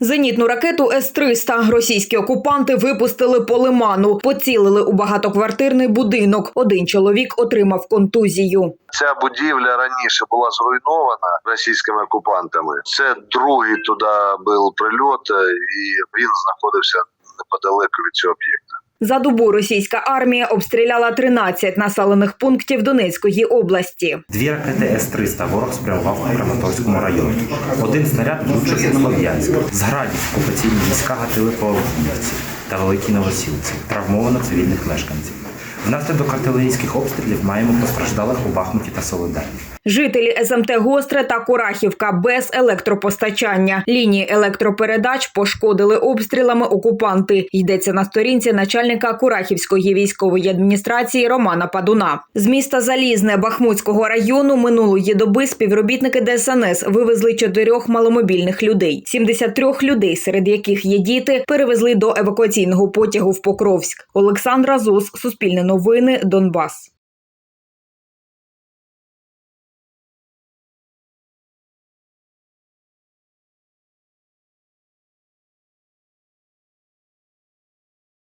Зенітну ракету С-300 російські окупанти випустили по лиману, поцілили у багатоквартирний будинок. Один чоловік отримав контузію. Ця будівля раніше була зруйнована російськими окупантами. Це другий туди був прильот, е, і він знаходився неподалеку від цього об'єкта. За добу російська армія обстріляла 13 населених пунктів Донецької області. Дві ракети С-300 ворог спрямував у Краматорському районі. Один снаряд влучив у Слов'янськ. З градів окупаційні війська гатили по Олексіївці та Великій Новосілці. Травмовано цивільних мешканців. Внаслідок артилерійських обстрілів маємо постраждалих у Бахмуті та Солидарі. Жителі СМТ Гостре та Курахівка без електропостачання. Лінії електропередач пошкодили обстрілами окупанти. Йдеться на сторінці начальника Курахівської військової адміністрації Романа Падуна. З міста Залізне Бахмутського району минулої доби співробітники ДСНС вивезли чотирьох маломобільних людей. 73 людей, серед яких є діти, перевезли до евакуаційного потягу в Покровськ. Олександра Зус, Суспільне новини, Донбас.